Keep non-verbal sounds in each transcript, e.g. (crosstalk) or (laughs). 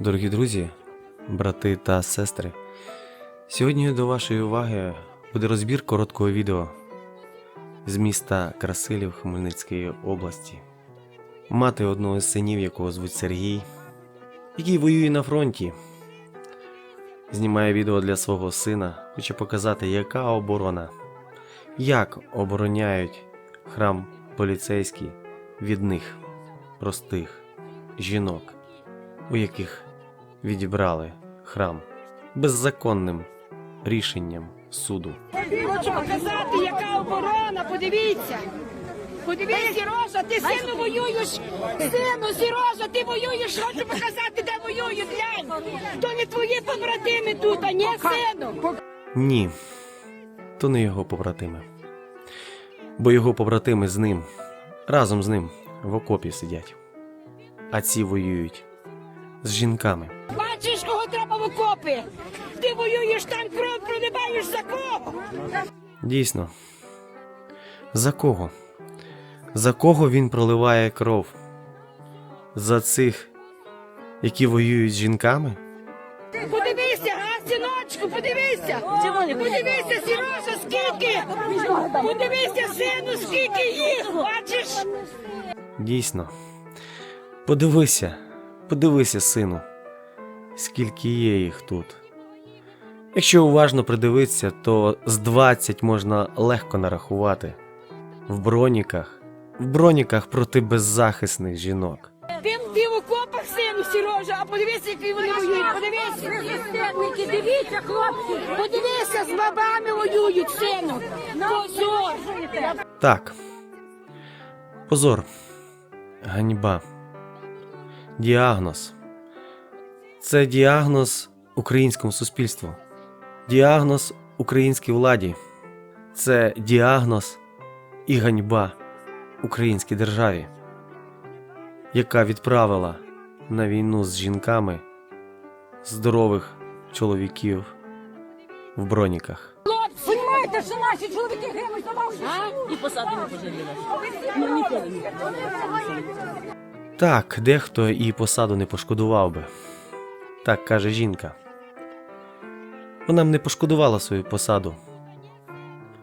Дорогі друзі, брати та сестри, сьогодні до вашої уваги буде розбір короткого відео з міста Красилів Хмельницької області. Мати одного з синів, якого звуть Сергій, який воює на фронті, знімає відео для свого сина, хоче показати, яка оборона, як обороняють храм поліцейський від них, простих жінок у яких відібрали храм беззаконним рішенням суду. Хочу показати, яка оборона, подивіться. Подивись, Сірожа, ти сину воюєш. Сину, Сірожа, ти воюєш. Хочу показати, де воюють. Глянь. То не твої побратими тут, а ні, сину. Ні, то не його побратими. Бо його побратими з ним, разом з ним в окопі сидять. А ці воюють з жінками. Бачиш, кого треба в окопи. Ти воюєш там кров проливаєш за кого? Дійсно. За кого? За кого він проливає кров? За цих, які воюють з жінками? Подивися, а, синочку, подивися. Подивися, Сірожа, скільки. Подивися, сину, скільки їх. Бачиш? Дійсно. Подивися, подивися, сину, скільки є їх тут. Якщо уважно придивитися, то з 20 можна легко нарахувати. В броніках, в броніках проти беззахисних жінок. Ти, ти в окопах, сину, Сірожа, а подивися, які вони воюють. Подивися. Стерники, дивіться, хлопці. Подивися, з бабами воюють, сину. Позор. Так. Позор. Ганьба. Діагноз. Це діагноз українському суспільству. Діагноз українській владі. Це діагноз і ганьба українській державі, яка відправила на війну з жінками здорових чоловіків в броніках. Понимаєте, що наші чоловіки гинуть, А? і посаду не. Ну ніколи не Так, дехто і посаду не пошкодував би. Так каже жінка. Вона б не пошкодувала свою посаду.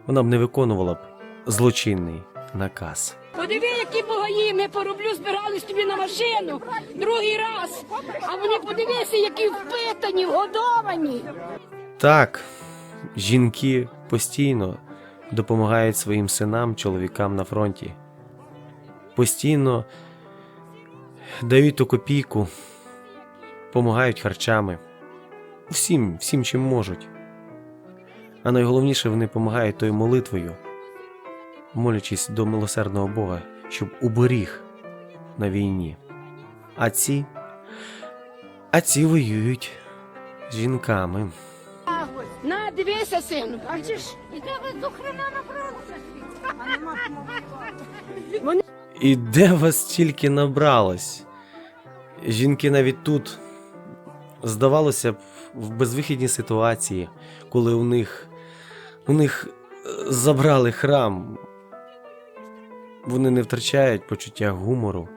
Вона б не виконувала б злочинний наказ. Подиви, які богаї, ми по рублю збирались тобі на машину другий раз. А вони подивися, які впитані, вгодовані. Так, жінки постійно допомагають своїм синам, чоловікам на фронті. Постійно дають ту копійку, допомагають харчами. Всім, всім, чим можуть. А найголовніше, вони допомагають тою молитвою, молячись до милосердного Бога, щоб уберіг на війні. А ці, а ці воюють з жінками. На, дивися, сину, бачиш? Іде ви до хрена набрався. (laughs) І де вас тільки набралось? Жінки навіть тут, здавалося б, в безвихідній ситуації, коли у них, у них е, забрали храм, вони не втрачають почуття гумору,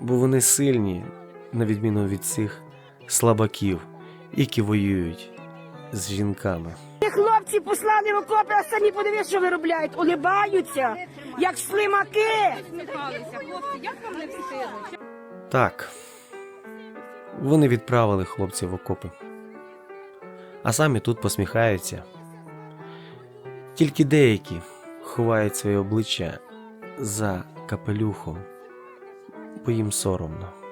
бо вони сильні, на відміну від цих слабаків, які воюють з жінками. Хлопці послали в окопи, а самі подивись, що виробляють. Улибаються, як слимаки. Так. Вони відправили хлопців в окопи. А самі тут посміхаються. Тільки деякі ховають своє обличчя за капелюхом, бо їм соромно.